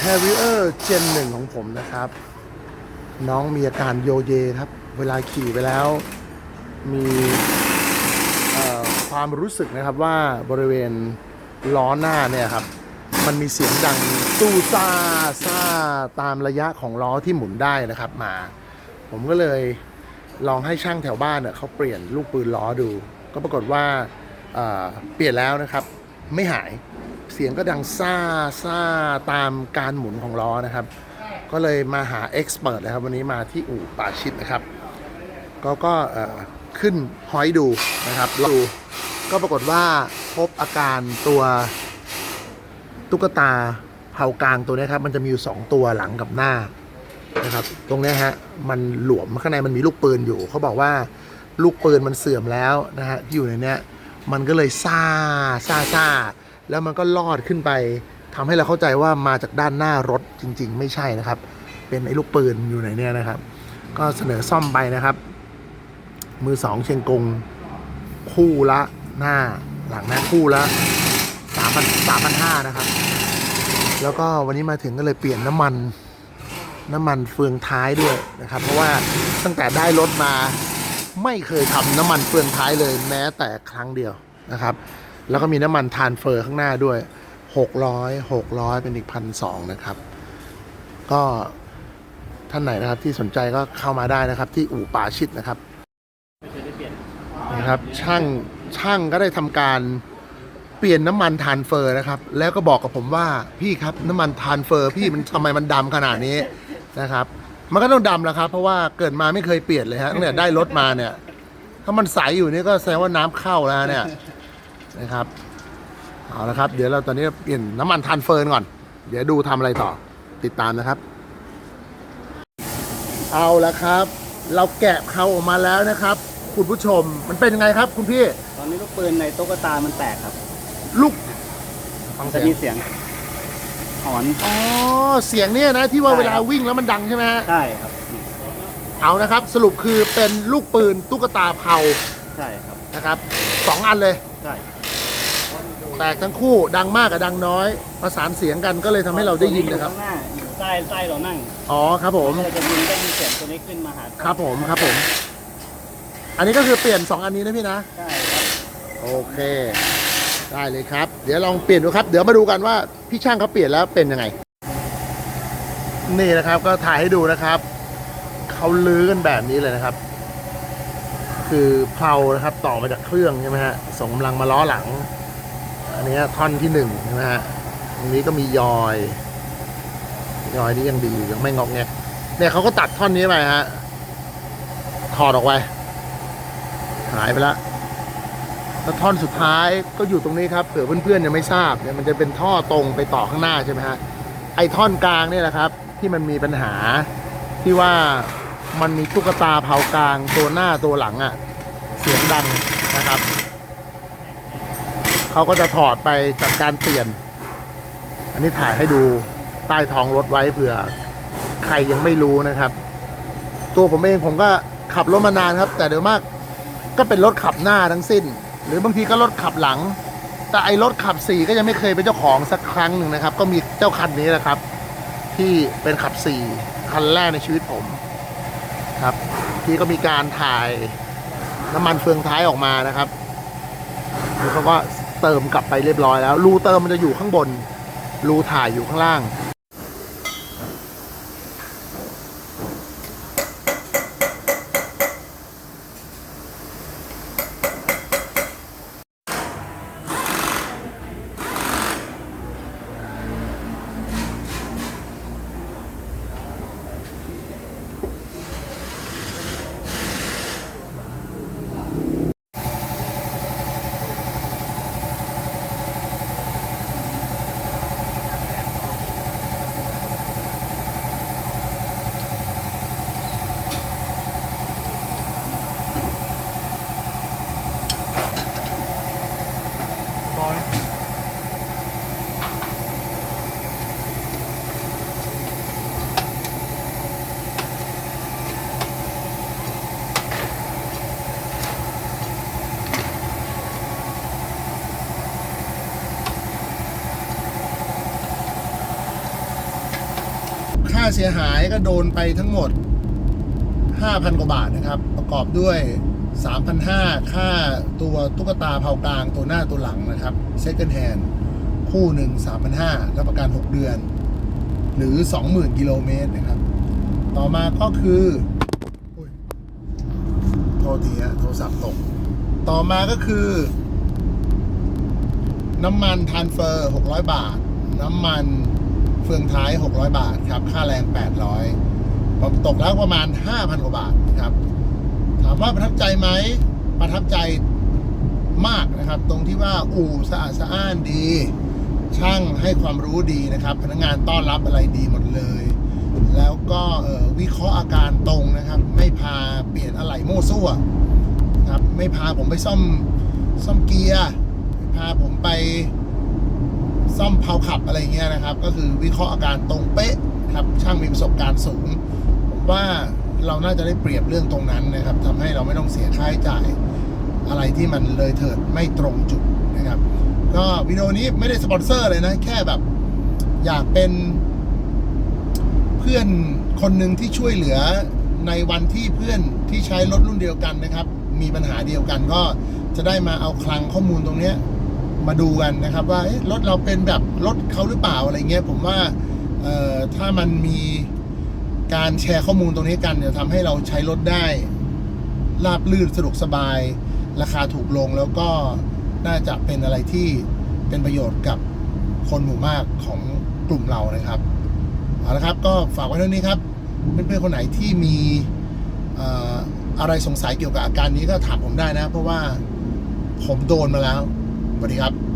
แฮร์ริเออร์เจนหนึ่งของผมนะครับ น้องมีอาการโยเยครับ เวลาขี่ไปแล้ว มีความรู้สึกนะครับว่าบริเวณล้อหน้าเนี่ยครับ มันมีเสียงดังตู้ซ่าซ่าตามระยะของล้อที่หมุนได้นะครับมา ผมก็เลยลองให้ช่างแถวบ้านเน่ยเขาเปลี่ยนลูกปืนล้อดู ก็ปรากฏว่าเปลี่ยนแล้วนะครับ ไม่หาย เสียงก็ดังซ่าซ่าตามการหมุนของล้อนะครับ ก็เลยมาหาเอ็กซ์เพรสนะครับวันนี้มาที่อู่ป่าชิดนะครับ ก็ก็ขึ้นหอยดูนะครับดูก็ปรากฏว่าพบอาการตัวตุ๊กตาเผากลางตัวนี้ครับ มันจะมีอยู่สองตัวหลังกับหน้านะครับ ตรงนี้ฮะมันหลวมข้างในมันมีลูกปืนอยู่ เขาบอกว่าลูกปืนมันเสื่อมแล้วนะฮะที่อยู่ในเนี้ยมันก็เลยซ่าซ่าซ่า แล้วมันก็ลอดขึ้นไปทำให้เราเข้าใจว่ามาจากด้านหน้ารถจริง ๆ ไม่ใช่นะครับ เป็นไอ้ลูกปืนอยู่ในเนี้ยนะครับ ก็เสนอซ่อมไปนะครับ มือสองเชียงกงคู่ละหน้าหลังนะคู่ละสามพันสามพันห้านะครับ แล้วก็วันนี้มาถึงก็เลยเปลี่ยนน้ำมันน้ำมันเฟืองท้ายด้วยนะครับ เพราะว่าตั้งแต่ได้รถมาไม่เคยทำน้ำมันเฟืองท้ายเลยแม้แต่ครั้งเดียวนะครับ แล้วก็มีน้ำมันทานเฟอร์ข้างหน้าด้วย 600 600 เป็นอีกพันสองนะครับ ก็ท่านไหนนะครับที่สนใจก็เข้ามาได้นะครับ ที่อู่ป่าชิดนะครับนะครับช่างช่างก็ได้ทำการเปลี่ยนน้ำมันทานเฟอร์นะครับ แล้วก็บอกกับผมว่าพี่ครับน้ำมันทานเฟอร์พี่มันทำไมมันดำขนาดนี้นะครับ มันก็ต้องดำแล้วครับ เพราะว่าเกิดมาไม่เคยเปลี่ยนเลยฮะตั้งแต่ได้รถมาเนี่ย ถ้ามันใสอยู่นี่ก็แสดงว่าน้ำเข้าแล้วเนี่ย นะครับเอาละครับ เดี๋ยวเราตอนนี้เปลี่ยนน้ำมันทานเฟอร์ก่อน เดี๋ยวดูทำอะไรต่อติดตามนะครับ เอาละครับ เราแกะเขาออกมาแล้วนะครับ คุณผู้ชมมันเป็นยังไงครับ คุณพี่ตอนนี้ลูกปืนในตุ๊กตามันแตกครับ ลูกฟังจะเสียงมีเสียงหอน อ๋อเสียงเนี่ยนะที่ว่าใช่ เวลาครับวิ่งแล้วมันดังใช่ไหมฮะใช่ครับ เอานะครับ สรุปคือเป็นลูกปืนตุ๊กตาเผาใช่ครับ นะครับสองอันเลย ใช่ แตกทั้งคู่ดังมากกับดังน้อย ประสานเสียงกันก็เลยทำให้เราได้ยินนะครับตัวข้างหน้าอยู่ใต้ใต้เรานั่งอ๋อครับผมก็เลยจะยิงได้ยินเสียงตัวนี้ขึ้นมาหาครับผมครับผม อันนี้ก็คือเปลี่ยนสองอันนี้นะพี่นะ ใช่ครับโอเค ได้เลยครับ เดี๋ยวลองเปลี่ยนดูครับ เดี๋ยวมาดูกันว่าพี่ช่างเขาเปลี่ยนแล้วเป็นยังไง นี่นะครับก็ถ่ายให้ดูนะครับ เขาลื้อกันแบบนี้เลยนะครับ คือเพลานะครับต่อมาจากเครื่องใช่ไหมฮะส่งกำลังมาล้อหลังอั นนี้ท่อนที่หนึ่งใช่ไหมฮะตรงนี้ก็มียอย ยอยนี่ยังดีอยู่ยังไม่งอกแงกเนี่ยเขาก็ตัดท่อนนี้ไปฮะถอดออกไปหายไปละแล้วท่อนสุดท้ายก็อยู่ตรงนี้ครับเผื่อเพื่อนๆยังไม่ทราบเนี่ยมันจะเป็นท่อตรงไปต่อข้างหน้าใช่ไหมฮะไอ้ท่อนกลางเนี่ยแหละครับ ที่มันมีปัญหาที่ว่ามันมีตุ๊กตาเผากลางตัวหน้าตัวหลังอะ่ะ เสียงดังนะครับ เขาก็จะถอดไปจัดการเปลี่ยน อันนี้ถ่ายให้ดูใต้ท้องรถไว้เผื่อ ใครยังไม่รู้นะครับ ตัวผมเองผมก็ขับรถมานานครับ แต่เดี๋ยวมากก็เป็นรถขับหน้าทั้งสิ้น หรือบางทีก็รถขับหลัง แต่ไอรถขับสี่ก็ยังไม่เคยเป็นเจ้าของสักครั้งหนึ่งนะครับ ก็มีเจ้าคันนี้แหละครับ ที่เป็นขับสี่คันแรกในชีวิตผมครับ ที่ก็มีการถ่ายน้ำมันเฟืองท้ายออกมานะครับแล้วเขาก็ เติมกลับไปเรียบร้อยแล้วรูเติมมันจะอยู่ข้างบนรูถ่ายอยู่ข้างล่างาเสียหายก็โดนไปทั้งหมด 5,000 กว่าบาทนะครับ ประกอบด้วย 3,500 ค่าตัวตุ๊กตาเผากลางตัวหน้าตัวหลังนะครับ Second Hand คู่หนึ่ง3,500รับประกัน 6 เดือน หรือ 20,000 กิโลเมตรนะครับ ต่อมาก็คือโทษทีฮะโทรศัพท์ตก ต่อมาก็คือ น้ำมันทานเฟอร์ 600 บาท น้ำมัน เฟืองท้าย 600 บาทครับ ค่าแรง 800ผมตกแล้วประมาณ 5,000 กว่าบาทครับ ถามว่าประทับใจไหมประทับใจมากนะครับ ตรงที่ว่าอู่สะอาดสะอ้านดี ช่างให้ความรู้ดีนะครับ พนักงานต้อนรับอะไรดีหมดเลย แล้วก็วิเคราะห์อาการตรงนะครับ ไม่พาเปลี่ยนอะไหล่โม่ซั่วครับไม่พาผมไปซ่อมซ่อมเกียร์พาผมไป ซ่อมเพาขับอะไรเงี้ยนะครับ ก็คือวิเคราะห์อาการตรงเป๊ะครับช่างมีประสบการณ์สูงผมว่าเราน่าจะได้เปรียบเรื่องตรงนั้นนะครับทำให้เราไม่ต้องเสียค่าใช้จ่ายอะไรที่มันเลยเถิดไม่ตรงจุดนะครับ ก็วิดีโอนี้ไม่ได้สปอนเซอร์เลยนะ แค่แบบอยากเป็นเพื่อนคนหนึ่งที่ช่วยเหลือในวันที่เพื่อนที่ใช้รถรุ่นเดียวกันนะครับ มีปัญหาเดียวกันก็จะได้มาเอาคลังข้อมูลตรงเนี้ย มาดูกันนะครับ ว่ารถเราเป็นแบบรถเขาหรือเปล่าอะไรเงี้ยผมว่าถ้ามันมีการแชร์ข้อมูลตรงนี้กันเนี่ยทำให้เราใช้รถได้ราบลื่นสะดวกสบาย ราคาถูกลงแล้วก็น่าจะเป็นอะไรที่เป็นประโยชน์กับคนหมู่มากของกลุ่มเรานะครับเอาละครับก็ฝากไว้เท่านี้ครับเพื่อนๆคนไหนที่มีอะไรสงสัยเกี่ยวกับอาการนี้ก็ถามผมได้นะ เพราะว่าผมโดนมาแล้ว วัสดีครับ